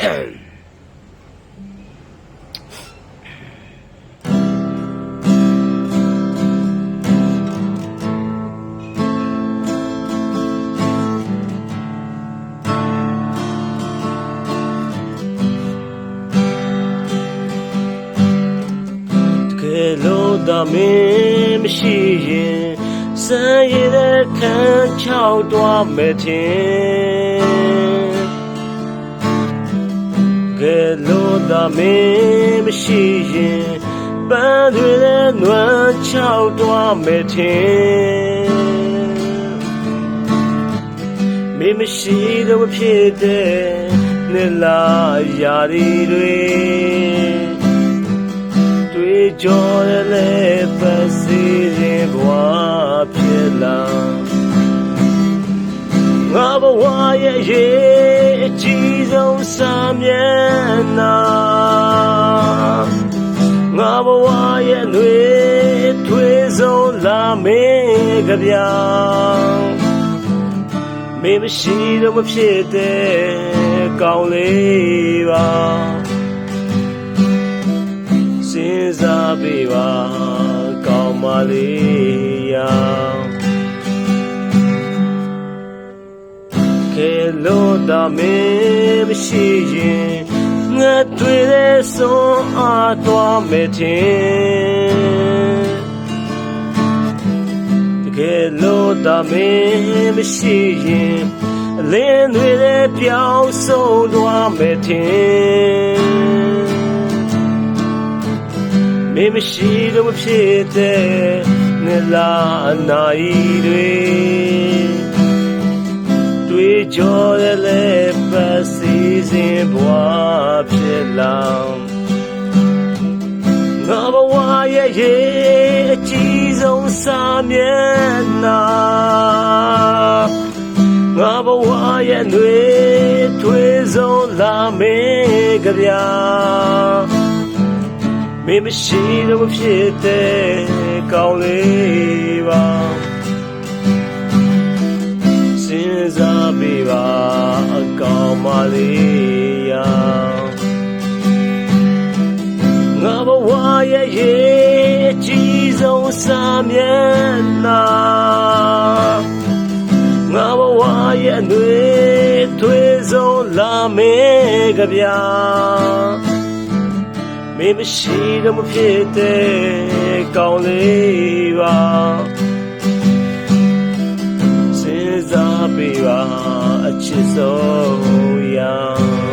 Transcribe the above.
ကယ်လို့သာမင်းမရှိရင်စံရည်တဲ့ခံချော က်သွားမယ်ထင်ကယ်လို့သာမင်းမရှိရင်ပန်းတွေနဲ့နွမ်းချောက်သွားမယ်ထင်မင်းမရှိတော့မဖြစ်တဲ့နှစ်လာရာတွေတွေတွေ့ကြော်ရလဲပတ်စီရင်ဘဝဖြစ်လာငါဘဝရဲ့ရေအကြီးဆုံး စာမျက်နှာငါဘဝရဲ့ຫນွေထွေးဆုံးလာမင်းကြပြာမင်းမရှိတော့မဖြစ်တဲ့ကောင်းလေးပါစဉ်းစားပေးပါကောင်းပါလေရာကဲလို့ဒါမင်း မရှိရင်ငါတွေ့တဲ့ဆုံးအားသွားမယ်တင်တကယ်လို့ဒါမင်းမရှိရင်အလင်းတွေလည်းပြောင်းဆုံးသွားမယ်တင်မင်းမရှိတော့မဖြစ်တဲ့နဲ့လာအနာရီတွေတွေ့ကြော်တဲ့လေပ ရဲ့ရေအကြီးဆုံးစာမျက်နှာငါဘဝရဲ့ຫນွေထွေးဆုံးလာမင်းကြပြာမင်းမရှိတော့မဖြစ်တဲ့ကောင်းလေးပါစဉ်းစားပေးပါအကောင်မလေး စာမျက်နှာငါဘဝရဲ့ຫນွေထွေးဆုံးလာမင်းကြပြာမင်းမရှိတော့မဖြစ်တဲ့ကောင်းလေးပါစဉ်းစားပေးပါအချစ်ဆုံး